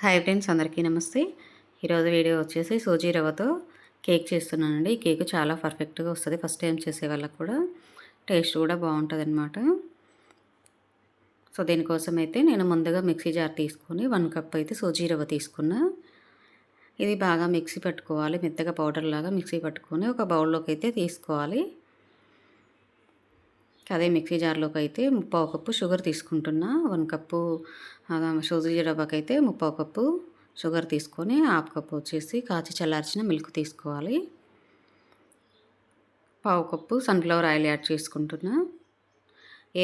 Hi friends అందరికీ నమస్తే. ఈరోజు వీడియో వచ్చేసి సూజీ రవ్వతో కేక్ చేస్తున్నానండి. ఈ కేక్ చాలా పర్ఫెక్ట్గా వస్తుంది. ఫస్ట్ టైం చేసే వాళ్ళకి కూడా టేస్ట్ కూడా బాగుంటుంది అనమాట సో దీనికోసం అయితే నేను ముందుగా మిక్సీ జార్ తీసుకొని వన్ కప్ అయితే సూజీ రవ్వ తీసుకున్నా. ఇది బాగా మిక్సీ పట్టుకోవాలి. మెత్తగా పౌడర్ లాగా మిక్సీ పట్టుకొని ఒక బౌల్లోకి అయితే తీసుకోవాలి. అదే మిక్సీ జార్లోకి అయితే ముప్పావు కప్పు షుగర్ తీసుకుంటున్నా. వన్ కప్పు సూజీ రవ్వకి అయితే ముప్పావు కప్పు షుగర్ తీసుకొని హాఫ్ కప్పు వచ్చేసి కాచి చల్లార్చిన మిల్క్ తీసుకోవాలి. పావు కప్పు సన్ఫ్లవర్ ఆయిల్ యాడ్ చేసుకుంటున్నా.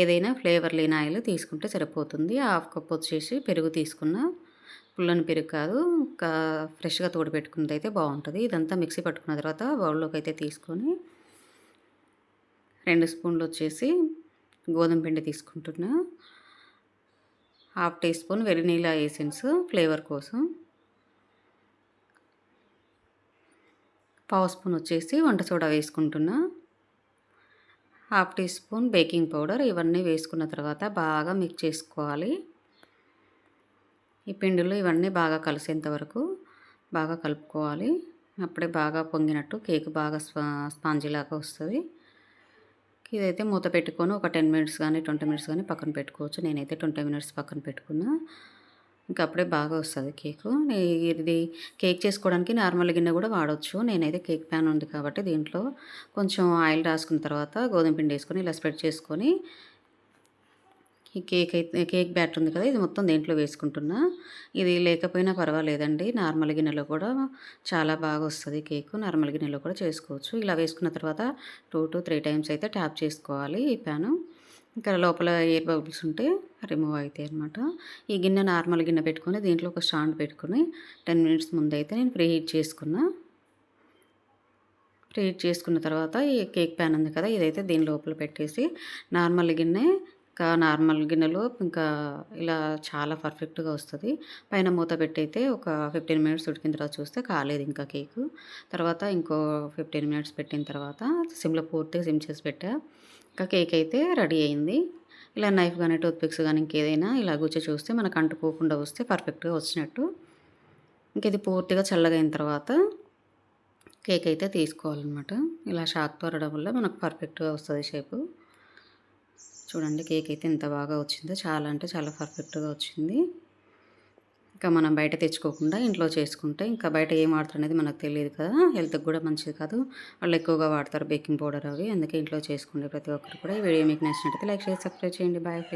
ఏదైనా ఫ్లేవర్ లేని ఆయిల్ తీసుకుంటే సరిపోతుంది. హాఫ్ కప్ వచ్చేసి పెరుగు తీసుకున్న. పుల్లని పెరుగు కాదు ఫ్రెష్గా తోడు పెట్టుకున్నది అయితే బాగుంటుంది. ఇదంతా మిక్సీ పట్టుకున్న తర్వాత బౌల్లోకి అయితే తీసుకొని రెండు స్పూన్లు వచ్చేసి గోధుమ పిండి తీసుకుంటున్నా. Half teaspoon vanilla essence flavour కోసం. పావు స్పూన్ వచ్చేసి వంట సోడా వేసుకుంటున్నా. Half teaspoon baking powder ఇవన్నీ వేసుకున్న తర్వాత బాగా మిక్స్ చేసుకోవాలి. ఈ పిండిలో ఇవన్నీ బాగా కలిసేంత వరకు బాగా కలుపుకోవాలి. అప్పుడే బాగా పొంగినట్టు కేక్ బాగా స్పాంజీ లాగా వస్తుంది. ఇదైతే మూత పెట్టుకొని ఒక టెన్ మినిట్స్ కానీ ట్వంటీ మినిట్స్ కానీ పక్కన పెట్టుకోవచ్చు. నేనైతే ట్వంటీ మినిట్స్ పక్కన పెట్టుకున్నా. ఇంకా అప్పుడే బాగా వస్తుంది కేకు. ఇది కేక్ చేసుకోవడానికి నార్మల్ గిన్నె కూడా వాడవచ్చు నేనైతే కేక్ ప్యాన్ ఉంది కాబట్టి దీంట్లో కొంచెం ఆయిల్ రాసుకున్న తర్వాత గోధుమ పిండి వేసుకొని ఇలా స్ప్రెడ్ చేసుకొని ఈ కేక్ అయితే కేక్ బ్యాటర్ ఉంది కదా ఇది మొత్తం దేంట్లో వేసుకుంటున్నా. ఇది లేకపోయినా పర్వాలేదండి. నార్మల్ గిన్నెలో కూడా చాలా బాగా వస్తుంది కేక్. నార్మల్ గిన్నెలో కూడా చేసుకోవచ్చు. ఇలా వేసుకున్న తర్వాత టూ టు త్రీ టైమ్స్ అయితే ట్యాప్ చేసుకోవాలి ఈ ప్యాను. ఇంకా లోపల ఎయిర్ బబుల్స్ ఉంటే రిమూవ్ అవుతాయి అనమాట ఈ గిన్నె నార్మల్ గిన్నె పెట్టుకొని దీంట్లో ఒక స్టాండ్ పెట్టుకుని టెన్ మినిట్స్ ముందు అయితే నేను ప్రీ హీట్ చేసుకున్నా. ప్రీ హీట్ చేసుకున్న తర్వాత ఈ కేక్ ప్యాన్ ఉంది కదా ఇదైతే దీని లోపల పెట్టేసి నార్మల్ గిన్నె ఇంకా నార్మల్ గిన్నెలో ఇంకా ఇలా చాలా పర్ఫెక్ట్గా వస్తుంది. పైన మూత పెట్టయితే ఒక ఫిఫ్టీన్ మినిట్స్ ఉడికిన తర్వాత చూస్తే కాలేదు ఇంకా కేకు. తర్వాత ఇంకో ఫిఫ్టీన్ మినిట్స్ పెట్టిన తర్వాత సిమ్లో పూర్తిగా సిమ్ చేసి పెట్టా. ఇంకా కేక్ అయితే రెడీ అయింది. ఇలా నైఫ్ కానీ టూత్ పిక్స్ కానీ ఇంకేదైనా ఇలా గుచ్చి చూస్తే మనకు అంటుకోకుండా వస్తే పర్ఫెక్ట్గా వచ్చినట్టు. ఇంక ఇది పూర్తిగా చల్లగా అయిన తర్వాత కేక్ అయితే తీసుకోవాలన్నమాట. ఇలా షాక్ తోరడం వల్ల మనకు పర్ఫెక్ట్గా వస్తుంది షేపు. చూడండి కేక్ అయితే ఎంత బాగా వచ్చిందో. చాలా అంటే చాలా పర్ఫెక్ట్గా వచ్చింది. ఇంకా మనం బయట తెచ్చుకోకుండా ఇంట్లో చేసుకుంటే ఇంకా బయట ఏం వాడతారు అనేది మనకు తెలియదు కదా. హెల్త్కి కూడా మంచిది కాదు. వాళ్ళు ఎక్కువగా వాడతారు బేకింగ్ పౌడర్ అవి. అందుకే ఇంట్లో చేసుకోండి ప్రతి ఒక్కరు కూడా ఈ వీడియో మీకు నచ్చినట్టయితే లైక్ చేసి సబ్స్క్రైబ్ చేయండి. Bye friends.